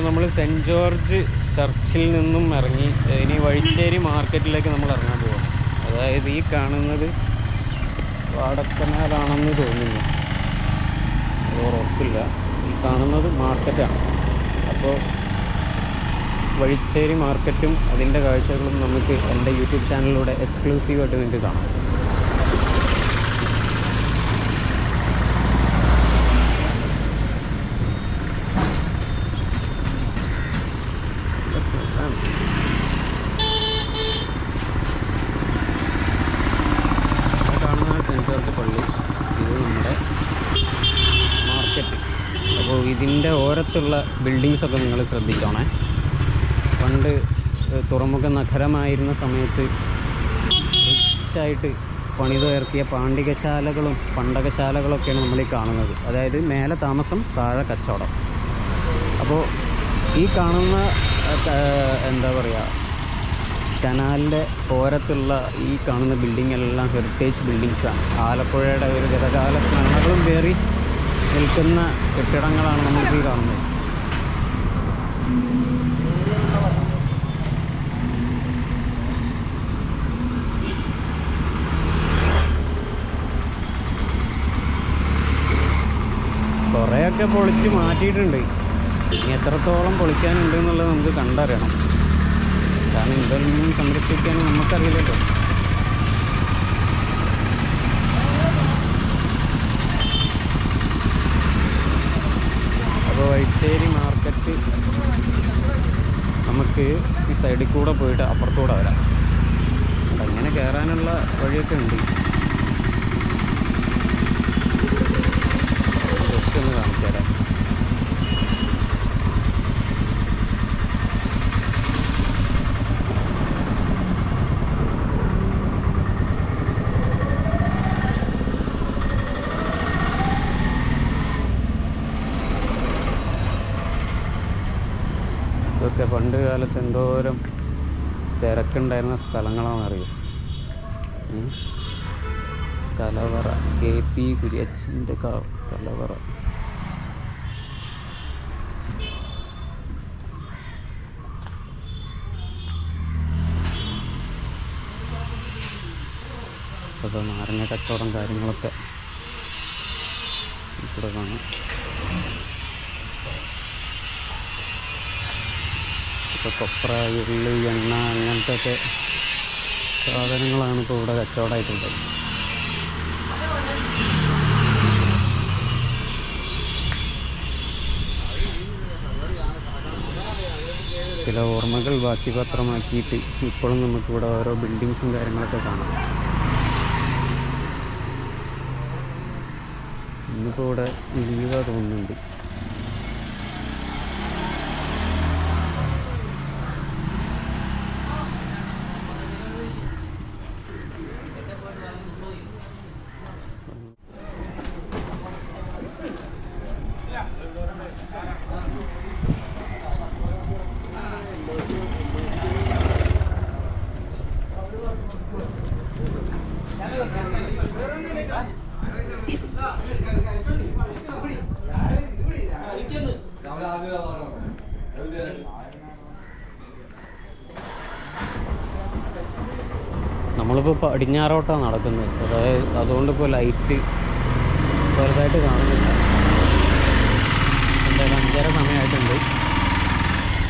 അപ്പോൾ നമ്മൾ saint George ചർച്ചിൽ നിന്നും ഇറങ്ങി ഇനി വഴിച്ചേരി മാർക്കറ്റിലേക്ക് നമ്മൾ ഇറങ്ങാൻ പോകാം അതായത് ഈ കാണുന്നത് വാടക്കനാലാണെന്ന് തോന്നുന്നു. ഉറപ്പില്ല. ഈ കാണുന്നത് മാർക്കറ്റാണ്. അപ്പോൾ വഴിച്ചേരി മാർക്കറ്റും അതിന്റെ കാഴ്ചകളും നമുക്ക് എന്റെ യൂട്യൂബ് ചാനലിലൂടെ എക്സ്ക്ലൂസീവായിട്ട് നിങ്ങൾക്ക് കാണാം ഇവിടെ കാണുന്നതാണ് സെന്റ് ജോർജ് പള്ളി ഇത് നമ്മുടെ മാർക്കറ്റ് അപ്പോൾ ഇതിന്റെ ബിൽഡിങ്സൊക്കെ നിങ്ങൾ ശ്രദ്ധിക്കണേ പണ്ട് തുറമുഖ നഗരമായിരുന്ന സമയത്ത് റിച്ചായിട്ട് പണിതുയർത്തിയ പാണ്ഡികശാലകളും പണ്ടകശാലകളൊക്കെയാണ് നമ്മൾ ഈ കാണുന്നത്. അതായത് മേലെ താമസം താഴെ കച്ചവടം. അപ്പോൾ ഈ കാണുന്ന എന്താ പറയുക കനാലിന്റെ ഓരത്തുള്ള ഈ കാണുന്ന ബിൽഡിംഗ് എല്ലാം ഹെറിറ്റേജ് ബിൽഡിങ്സാണ് ആലപ്പുഴയുടെ ഒരു ഗതകാല സ്മരണകളും കയറി നിൽക്കുന്ന കെട്ടിടങ്ങളാണ് നമുക്ക് ഈ കാണുന്നത്. കുറേയൊക്കെ പൊളിച്ച് മാറ്റിയിട്ടുണ്ട്. ഇനി എത്രത്തോളം പൊളിക്കാനുണ്ട് എന്നുള്ളത് നമുക്ക് കണ്ടറിയണം. കാരണം ഇതൊന്നും സംരക്ഷിക്കാൻ നമുക്കറിയില്ലല്ലോ. അപ്പോൾ വഴിച്ചേരി മാർക്കറ്റ് നമുക്ക് ഈ സൈഡിൽ കൂടെ പോയിട്ട് അപ്പുറത്തൂടെ വരാം. അങ്ങനെ കയറാനുള്ള വഴിയൊക്കെ ഉണ്ട് ജസ്റ്റ് ഒന്ന് കാണിച്ചു തരാം ഇതൊക്കെ പണ്ട് കാലത്ത് എന്തോരം തിരക്കുണ്ടായിരുന്ന സ്ഥലങ്ങളാണെന്നറിയോ. കലവറ കെ പി കുര്യച്ചന്റെ കലവറ. അപ്പോൾ നാരങ്ങ കച്ചവടം കാര്യങ്ങളൊക്കെ ഇവിടെ കാണാം. ഇപ്പോൾ കൊപ്ര ഉള്ളി എണ്ണ അങ്ങനത്തെ ഒക്കെ സാധനങ്ങളാണ് ഇപ്പോൾ ഇവിടെ കച്ചവടമായിട്ടുള്ളത് ചില ഓർമ്മകൾ ബാക്കി പത്രമാക്കിയിട്ട് ഇപ്പോഴും നമുക്കിവിടെ ഓരോ ബിൽഡിങ്സും കാര്യങ്ങളൊക്കെ കാണാം. ഇന്നിപ്പോൾ ഇവിടെ ലീവാ തോന്നുന്നുണ്ട് നമ്മളിപ്പോൾ പടിഞ്ഞാറോട്ടാണ് നടക്കുന്നത്. അതായത് അതുകൊണ്ട് ഇപ്പോൾ ലൈറ്റ് ചെറുതായിട്ട് കാണുന്നില്ല. എന്തായാലും അഞ്ചര സമയമായിട്ടുണ്ട്.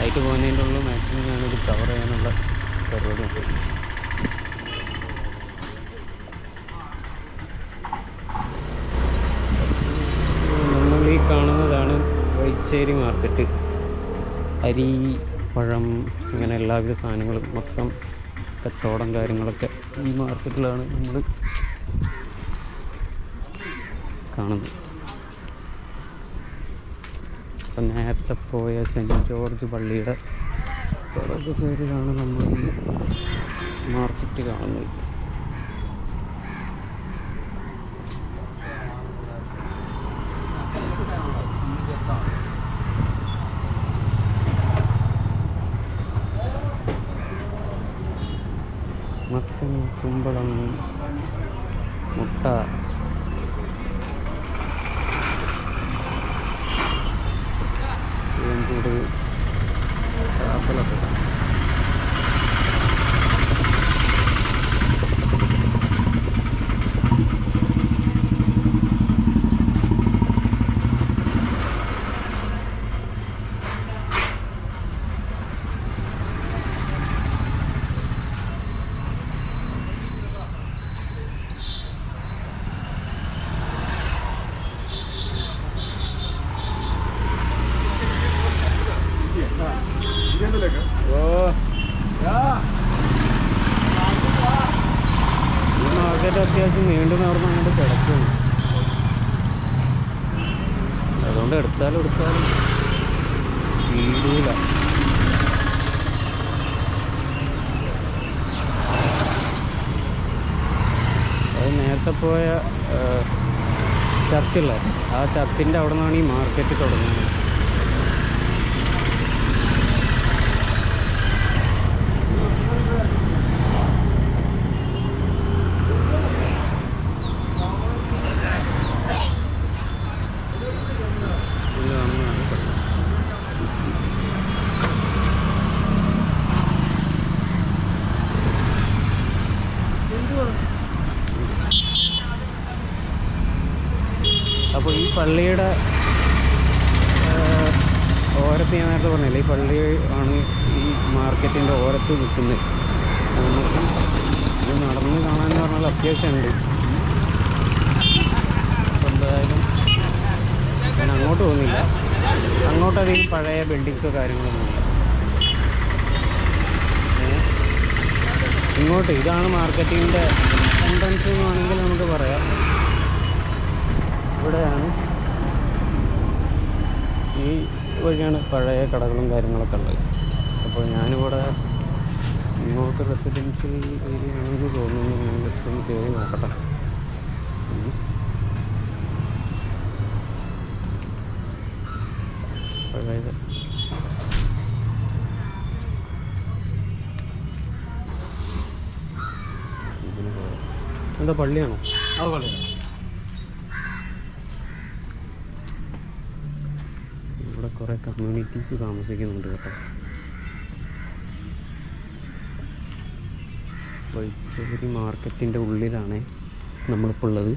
ലൈറ്റ് പോകുന്നതിന്റെ ഉള്ളു മാക്സിമം ഞാനിത് കവർ ചെയ്യാനുള്ള പരിപാടി ഉണ്ട്. നമ്മൾ ഈ കാണുന്നതാണ് വൈച്ചേരി മാർക്കറ്റ്. അരി പഴം അങ്ങനെ എല്ലാവിധ സാധനങ്ങളും മൊത്തം കച്ചവടം കാര്യങ്ങളൊക്കെ ഈ മാർക്കറ്റിലാണ് നമ്മൾ കാണുന്നത്. അപ്പം നേരത്തെ പോയ സെന്റ് ജോർജ് പള്ളിയുടെ പുറകു സൈഡിലാണ് നമ്മൾ ഈ മാർക്കറ്റ് കാണുന്നത്. 돈 벌었는 못다 ചർച്ചില്ലേ. ആ ചർച്ചിന്റെ അവിടെ നിന്നാണ് ഈ മാർക്കറ്റ് തുടങ്ങുന്നത് ഇത് കാണുന്നതാണ് പള്ളി. അപ്പോൾ ഈ പള്ളിയുടെ ആ, ഓരത്ത് ഞാൻ നേരത്തെ പറഞ്ഞില്ലേ ഈ പള്ളി ആണ് ഈ മാർക്കറ്റിന്റെ ഓരത്ത് നിൽക്കുന്നത് നമുക്ക് ഇത് നടന്ന് കാണാമെന്ന് പറഞ്ഞാൽ അത്യാവശ്യമുണ്ട് അപ്പോൾ എന്തായാലും ഞാൻ അങ്ങോട്ട് പോകുന്നില്ല അങ്ങോട്ട് അധികം പഴയ ബിൽഡിങ്സോ കാര്യങ്ങളൊന്നുമില്ല? ഇങ്ങോട്ട് ഇതാണ് മാർക്കറ്റിന്റെ എൻട്രൻസ് എന്ന് വേണമെങ്കിൽ നമുക്ക് പറയാം. ഇവിടെയാണ് ഈ വഴിയാണ് പഴയ കടകളും കാര്യങ്ങളൊക്കെ ഉള്ളത്. അപ്പോൾ ഞാനിവിടെ ഇങ്ങോട്ട് റെസിഡൻഷ്യൽ ഏരിയ ആണെന്ന് തോന്നുന്നു. ഞാൻ ജസ്റ്റ് ഒന്ന് കയറി നോക്കട്ടെ. പഴയത് എന്താ പള്ളിയാണോ? അത് പള്ളിയാണ് ഇവിടെ കുറേ കമ്മ്യൂണിറ്റീസ് താമസിക്കുന്നുണ്ട് കേട്ടോ. വൈച്ചേരി മാർക്കറ്റിന്റെ ഉള്ളിലാണ് നമ്മളിപ്പോൾ ഉള്ളത്.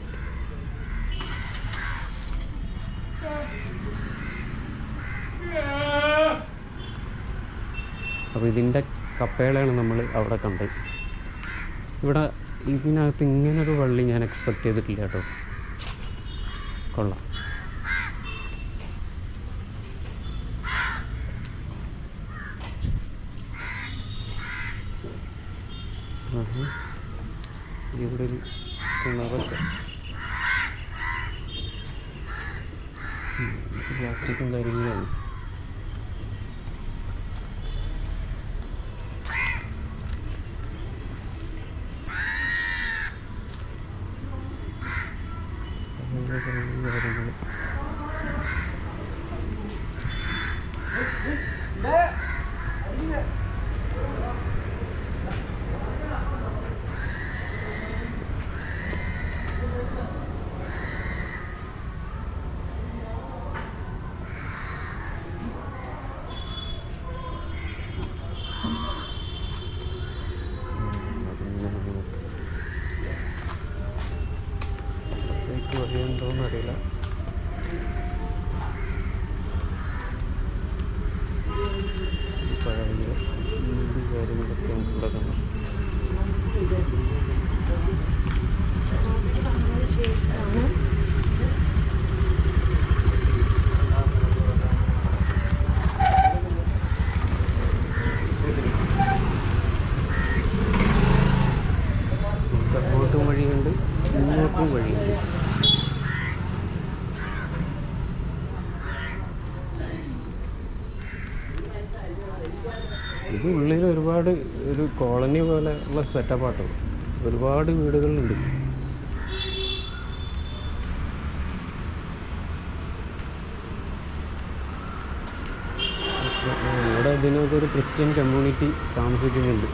അപ്പോൾ ഇതിന്റെ കപ്പേളയാണ് നമ്മൾ അവിടെ കണ്ടത്. ഇവിടെ ഇതിനകത്ത് ഇങ്ങനൊരു വള്ളി ഞാൻ എക്സ്പെക്റ്റ് ചെയ്തിട്ടില്ല കേട്ടോ. കൊള്ളാം. ഇവിടെ ഒരു കിണറൊക്കെ. പ്ലാസ്റ്റിക്കും കാര്യങ്ങളാണ് അങ്ങനെ കുറേ കാര്യങ്ങൾ അതിങ്ങനെ നമുക്ക് അപ്പുറത്തേക്ക് വഴിയുണ്ടോയെന്ന് അറിയില്ല ഈ പഴയ വീട് കാര്യങ്ങളൊക്കെ നമുക്ക് ഇവിടെ കാണാം ശേഷമാണ് നമുക്ക് അങ്ങോട്ടും വഴിയുണ്ട് മുന്നോട്ടും വഴിയുണ്ട്. ഇത് ഉള്ളിൽ ഒരുപാട് ഒരു കോളനി പോലെ ഉള്ള സെറ്റപ്പാട്ടോ ഒരുപാട് വീടുകളുണ്ട്. ഇവിടെ ഒരു ക്രിസ്ത്യൻ കമ്മ്യൂണിറ്റി താമസിക്കുന്നുണ്ട്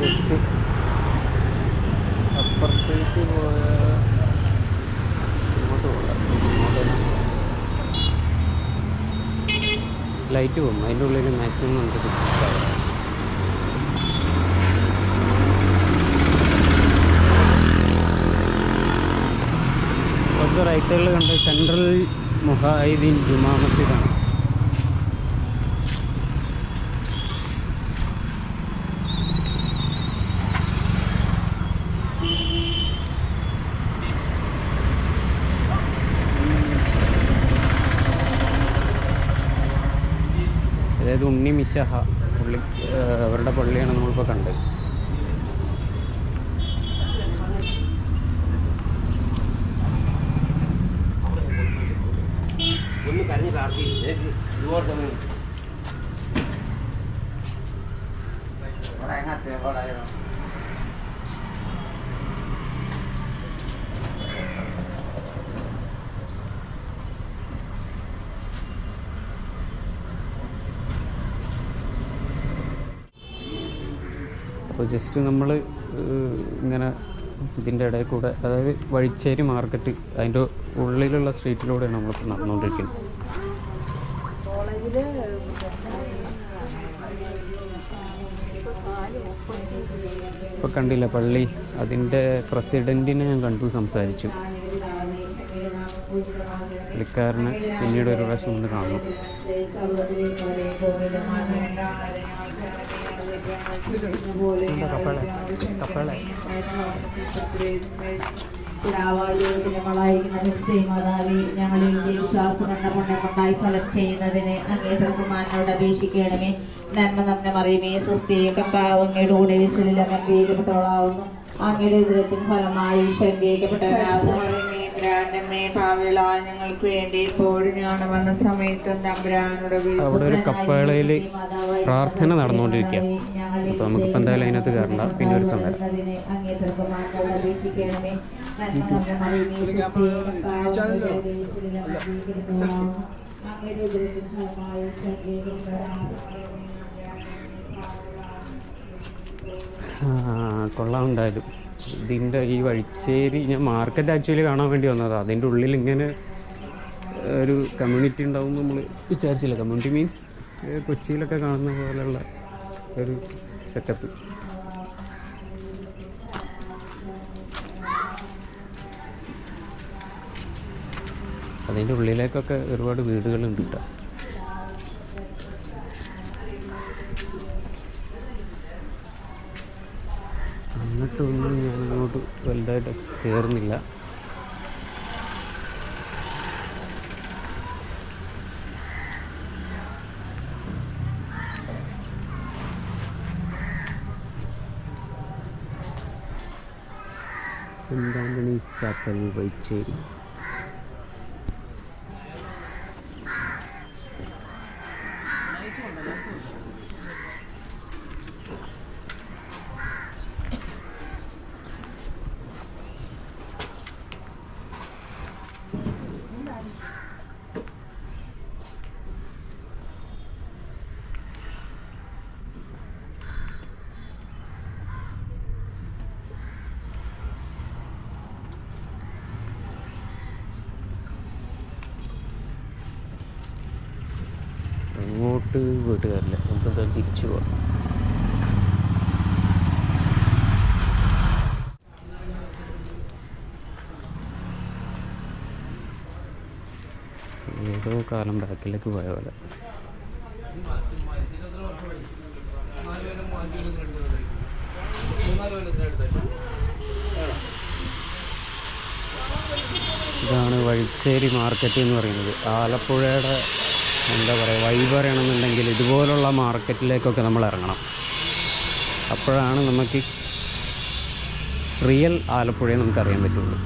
ജസ്റ്റ് അപ്പുറത്തേക്ക് പോയ ഇങ്ങോട്ട് പോകാം ഇങ്ങോട്ട് തന്നെ ലൈറ്റ് പോകും അതിന്റെ ഉള്ളിൽ മാക്സിമം നമുക്ക് കുറച്ച് റൈറ്റ് സൈഡിൽ കണ്ട് സെൻട്രൽ മുഹായിദ്ദീൻ ജുമാ മസ്ജിദാണ്. ഷഹ പുള്ളി ഏഹ് അവരുടെ പള്ളിയാണ് നമ്മളിപ്പോൾ കണ്ടത്. ഒന്ന് കരഞ്ഞ് പ്രാർത്ഥിക്കും. എനിക്ക് ഒരുപാട് സമയം. അപ്പോൾ ജസ്റ്റ് നമ്മൾ ഇങ്ങനെ ഇതിന്റെ ഇടയിൽ കൂടെ അതായത് വഴിച്ചേരി മാർക്കറ്റ് അതിന്റെ ഉള്ളിലുള്ള സ്ട്രീറ്റിലൂടെയാണ് നമ്മളിപ്പോൾ നടന്നുകൊണ്ടിരിക്കുന്നത്. ഇപ്പോൾ കണ്ടില്ല പള്ളി അതിന്റെ പ്രസിഡന്റിനെ ഞാൻ കണ്ടു സംസാരിച്ചു. പുള്ളിക്കാരനെ പിന്നീട് ഒരു പ്രാവശ്യം ഒന്ന് കാണും എന്താ കപ്പള? കപ്പള. മാതാവി ഞങ്ങളിൽ വിശ്വാസം എന്ന പുണ്യമുണ്ടായി ഫലം ചെയ്യുന്നതിന് അങ്ങേതർക്കുമാനോട് അപേക്ഷിക്കണമേ. നന്മ നമ്മെ മറിയുമേ സ്വസ്തി കർത്താവ് അങ്ങയുടെ കൂടെ ഈശ്വരിൽ അങ്ങ് അംഗീകരിക്കപ്പെട്ടവളാവുന്നു അങ്ങയുടെ ഉദരത്തിന് ഫലമായി ശങ്കീകരിക്കപ്പെട്ടവരാകുന്നു പാവിള ഞങ്ങൾക്ക് വേണ്ടി ഇപ്പോഴും വന്ന സമയത്ത് തമ്പുരാനോട് അവിടെ ഒരു കപ്പേളയിൽ പ്രാർത്ഥന നടന്നുകൊണ്ടിരിക്കുക. അപ്പോൾ നമുക്കിപ്പോൾ എന്തായാലും അതിനകത്ത് കയറണ്ട. പിന്നെ ഒരു സമയം കൊള്ളാം എന്തായാലും. ഇതിന്റെ ഈ വഴിച്ചേരി ഞാൻ മാർക്കറ്റ് ആക്ച്വലി കാണാൻ വേണ്ടി വന്നതാണ് അതിന്റെ ഉള്ളിൽ ഇങ്ങനെ ഒരു കമ്മ്യൂണിറ്റി ഉണ്ടാവും നമ്മൾ വിചാരിച്ചില്ല. കമ്മ്യൂണിറ്റി മീൻസ് കൊച്ചിയിലൊക്കെ കാണുന്ന പോലെയുള്ള ഒരു സെറ്റപ്പ് അതിന്റെ ഉള്ളിലേക്കൊക്കെ ഒരുപാട് വീടുകളുണ്ട് കേട്ടോ. എന്നിട്ടൊന്നും അങ്ങോട്ട് വലുതായിട്ട് കയറുന്നില്ല. Saint Antony's chapel Vaicheri. വീട്ടുകാരില്ല? നമുക്ക് എന്തായാലും തിരിച്ചു പോവാം. ഏതോ കാലം ബാക്കിലേക്ക് പോയ പോലെ. ഇതാണ് വഴിച്ചേരി മാർക്കറ്റ് എന്ന് പറയുന്നത്. ആലപ്പുഴയുടെ എന്താ പറയുക വൈബ് അറിയണമെന്നുണ്ടെങ്കിൽ ഇതുപോലുള്ള മാർക്കറ്റിലേക്കൊക്കെ നമ്മൾ ഇറങ്ങണം. അപ്പോഴാണ് നമുക്ക് റിയൽ ആലപ്പുഴയെ നമുക്ക് അറിയാൻ പറ്റുള്ളൂ.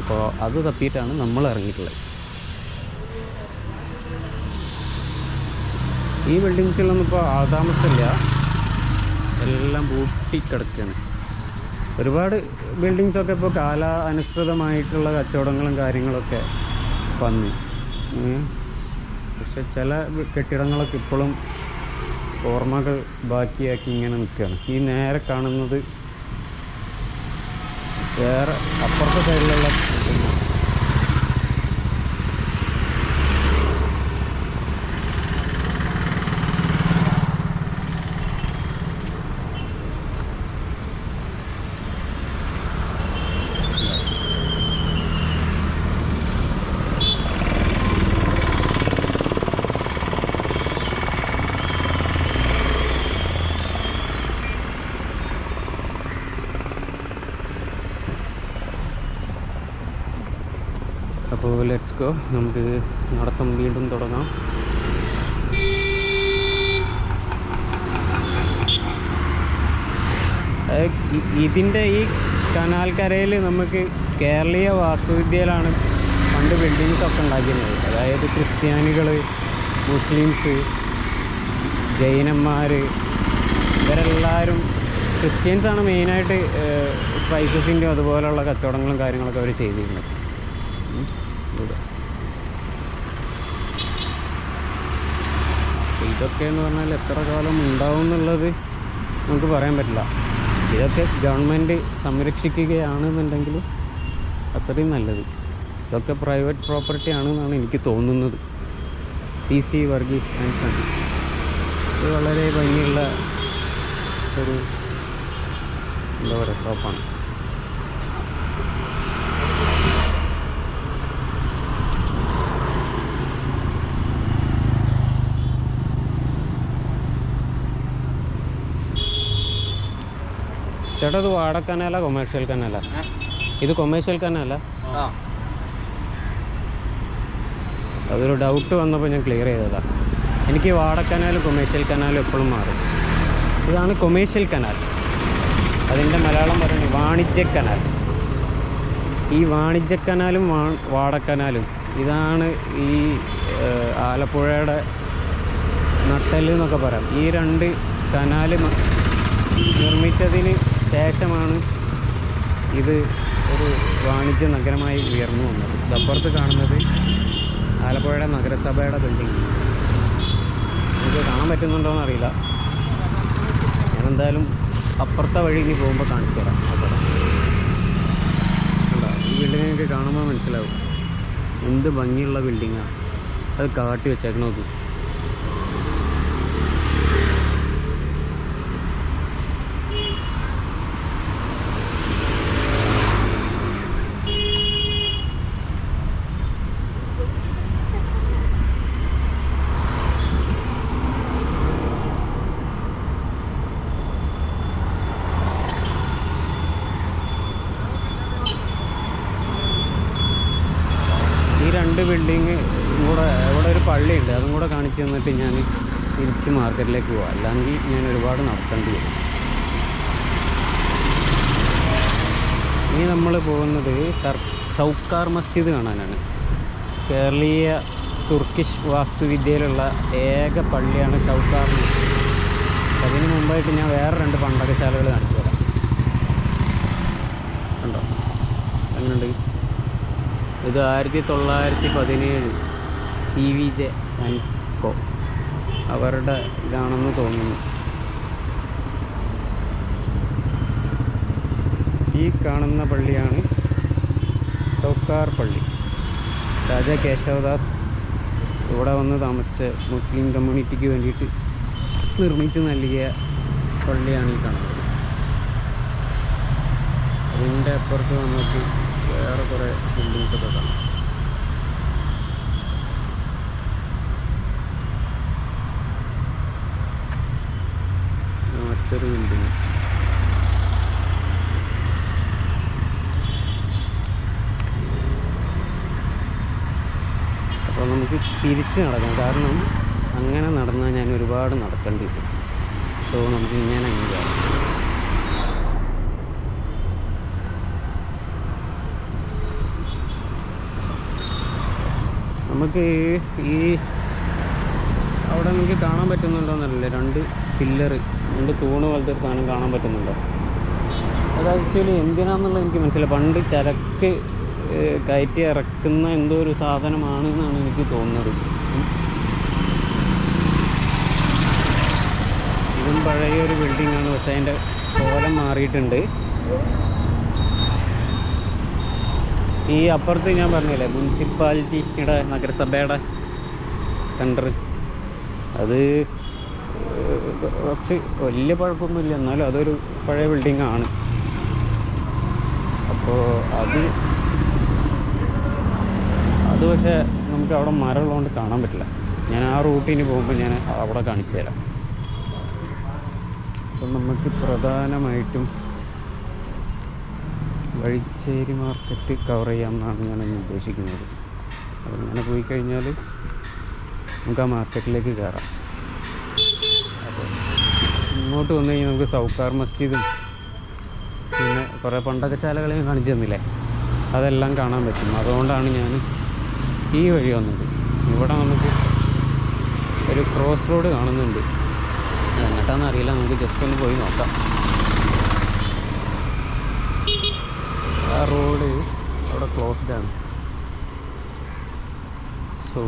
ഇപ്പോൾ അത് തപ്പിയിട്ടാണ് നമ്മൾ ഇറങ്ങിയിട്ടുള്ളത്. ഈ ബിൽഡിങ്സിലൊന്നും ഇപ്പോൾ ആൾതാമസമില്ല. എല്ലാം പൂട്ടിക്കിടക്കുകയാണ്. ഒരുപാട് ബിൽഡിങ്സൊക്കെ ഇപ്പോൾ കാലാനുസൃതമായിട്ടുള്ള കച്ചവടങ്ങളും കാര്യങ്ങളൊക്കെ വന്നു. പക്ഷെ ചില കെട്ടിടങ്ങളൊക്കെ ഇപ്പോഴും ഓർമ്മകൾ ബാക്കിയാക്കി ഇങ്ങനെ നിൽക്കുകയാണ്. ഈ നേരെ കാണുന്നത് വേറെ അപ്പുറത്തെ സൈഡിലുള്ള അപ്പോൾ ലെറ്റ്സ് ഗോ നമുക്ക് നടത്തം വീണ്ടും തുടങ്ങാം. ഇതിന്റെ ഈ കനാൽക്കരയിൽ നമുക്ക് കേരളീയ വാസ്തുവിദ്യയിലാണ് പണ്ട് ബിൽഡിങ്സ് ഒക്കെ ഉണ്ടാക്കിയിരുന്നത്. അതായത് ക്രിസ്ത്യാനികൾ മുസ്ലിംസ് ജൈനന്മാർ ഇവരെല്ലാവരും ക്രിസ്ത്യൻസാണ് മെയിനായിട്ട് സ്പൈസസിന്റെ അതുപോലെയുള്ള കച്ചവടങ്ങളും കാര്യങ്ങളൊക്കെ അവർ ചെയ്തിരുന്നത്. ഇതൊക്കെ എന്ന് പറഞ്ഞാൽ എത്ര കാലം ഉണ്ടാവും എന്നുള്ളത് നമുക്ക് പറയാൻ പറ്റില്ല. ഇതൊക്കെ ഗവൺമെന്റ് സംരക്ഷിക്കുകയാണെന്നുണ്ടെങ്കിൽ അത്രയും നല്ലത്. ഇതൊക്കെ പ്രൈവറ്റ് പ്രോപ്പർട്ടി ആണെന്നാണ് എനിക്ക് തോന്നുന്നത്. C C Varghese and sons ഇത് വളരെ ഭംഗിയുള്ള ഒരു എന്താ പറയുക ഷോപ്പാണ് ചേട്ടാ ഇത് വാടക കനാല കൊമേഴ്ഷ്യൽ കനാലാ ഇത് കൊമേഴ്ഷ്യൽ കനാലാ അതൊരു ഡൗട്ട് വന്നപ്പോൾ ഞാൻ ക്ലിയർ ചെയ്തതാ. എനിക്ക് വാടക്കനാലും കൊമേഴ്സ്യൽ കൊമേഴ്ഷ്യൽ കനാലും എപ്പോഴും മാറും. ഇതാണ് കൊമേഴ്ഷ്യൽ കനാൽ. അതിന്റെ മലയാളം പറയുന്നത് വാണിജ്യ കനാൽ. ഈ വാണിജ്യ കനാലും വാ വാടക്കനാലും ഇതാണ് ഈ ആലപ്പുഴയുടെ നട്ടൽ എന്നൊക്കെ പറയാം. ഈ രണ്ട് കനാല് മ- നിർമ്മിച്ചതിന് ശേഷമാണ് ഇത് ഒരു വാണിജ്യ നഗരമായി ഉയർന്നു വന്നത്. ഇതപ്പുറത്ത് കാണുന്നത് ആലപ്പുഴയുടെ നഗരസഭയുടെ ബിൽഡിംഗ് നമുക്ക് കാണാൻ പറ്റുന്നുണ്ടോ എന്നറിയില്ല ഞാൻ എന്തായാലും അപ്പുറത്തെ വഴി ഇനി പോകുമ്പോൾ കാണിച്ചു തരാം. അപ്പുറം കണ്ടോ? ഈ ബിൽഡിങ്ങൊക്കെ കാണുമ്പോൾ മനസ്സിലാവും. എന്ത് ഭംഗിയുള്ള ബിൽഡിങ്ങാണ് അത് കാട്ടി വെച്ചേക്കണോ നോക്ക് രണ്ട് ബിൽഡിങ് കൂടെ ഇവിടെ ഒരു പള്ളിയുണ്ട്. അതും കൂടെ കാണിച്ചു തന്നിട്ട് ഞാൻ തിരിച്ച് മാർക്കറ്റിലേക്ക് പോകാം അല്ലെങ്കിൽ ഞാൻ ഒരുപാട് നടത്തേണ്ടി വരും. ഇനി നമ്മൾ പോകുന്നത് സർ സൗക്കാർ മസ്ജിദ് കാണാനാണ്. കേരളീയ തുർക്കിഷ് വാസ്തുവിദ്യയിലുള്ള ഏക പള്ളിയാണ് ഷൗക്കാർ മസ്ജിദ്. അതിന് മുമ്പായിട്ട് ഞാൻ വേറെ രണ്ട് പണ്ടകശാലകൾ കാണിച്ചു തരാം. കണ്ടോ? എങ്ങനെയുണ്ട് ഇത് ആയിരത്തി തൊള്ളായിരത്തി പതിനേഴ് സി വി ജെ അൻകോ അവരുടെ ഇതാണെന്ന് തോന്നുന്നു. ഈ കാണുന്ന പള്ളിയാണ് സൗക്കാർ പള്ളി. രാജാ കേശവദാസ് ഇവിടെ വന്ന് താമസിച്ച മുസ്ലിം കമ്മ്യൂണിറ്റിക്ക് വേണ്ടിയിട്ട് നിർമ്മിച്ചു നൽകിയ പള്ളിയാണ് ഈ കാണുന്നത്. അതിന്റെ അപ്പുറത്ത് നമുക്ക് വേറെ കുറേ ബിൽഡിങ്സ് ഒക്കെ കാണാം. മറ്റൊരു ബിൽഡിങ് അപ്പോൾ നമുക്ക് തിരിച്ച് നടക്കാം. കാരണം അങ്ങനെ നടന്നാൽ ഞാൻ ഒരുപാട് നടക്കേണ്ടി വരും. സോ നമുക്ക് ഇങ്ങനെ അങ്ങനെ നമുക്ക് ഈ അവിടെ നമുക്ക് കാണാൻ പറ്റുന്നുണ്ടോന്നറിയില്ല. രണ്ട് പില്ലറ് രണ്ട് തൂണ് പോലത്തെ ഒരു സാധനം കാണാൻ പറ്റുന്നുണ്ടോ. അത് ആക്ച്വലി എന്തിനാന്നുള്ളത് എനിക്ക് മനസ്സിലായി. പണ്ട് ചരക്ക് കയറ്റി ഇറക്കുന്ന എന്തോ ഒരു സാധനമാണ് എന്നാണ് എനിക്ക് തോന്നുന്നത്. ഇതും പഴയ ഒരു ബിൽഡിംഗ് ആണ്. പക്ഷേ അതിന്റെ കോലം മാറിയിട്ടുണ്ട്. ഈ അപ്പുറത്ത് ഞാൻ പറഞ്ഞില്ലേ മുനിസിപ്പാലിറ്റിയുടെ നഗരസഭയുടെ സെന്റർ അത് കുറച്ച് വലിയ കുഴപ്പമൊന്നുമില്ല എന്നാലും അതൊരു പഴയ ബിൽഡിംഗ് ആണ്. അപ്പോൾ അത് അത് പക്ഷേ നമുക്ക് അവിടെ മരമുള്ളതുകൊണ്ട് കാണാൻ പറ്റില്ല. ഞാൻ ആ റൂട്ടിന് പോകുമ്പോൾ ഞാൻ അവിടെ കാണിച്ചു തരാം അപ്പം നമുക്ക് പ്രധാനമായിട്ടും വഴിച്ചേരി മാർക്കറ്റ് കവർ ചെയ്യാമെന്നാണ് ഞാൻ ഉദ്ദേശിക്കുന്നത്. അപ്പോൾ അങ്ങനെ പോയി കഴിഞ്ഞാൽ നമുക്ക് ആ മാർക്കറ്റിലേക്ക് കയറാം. അപ്പോൾ ഇങ്ങോട്ട് വന്നു കഴിഞ്ഞാൽ നമുക്ക് സൗക്കാർ മസ്ജിദും പിന്നെ കുറേ പണ്ടകശാലകളെയും കാണിച്ചു തന്നില്ലേ? അതെല്ലാം കാണാൻ പറ്റും. അതുകൊണ്ടാണ് ഞാൻ ഈ വഴി വന്നത്. ഇവിടെ നമുക്ക് ഒരു ക്രോസ് റോഡ് കാണുന്നുണ്ട്. എങ്ങോട്ടാണെന്ന് അറിയില്ല. നമുക്ക് ജസ്റ്റ് ഒന്ന് പോയി നോക്കാം. ആ റോഡ് അവിടെ ക്ലോസ്ഡ് ആണ്. സോ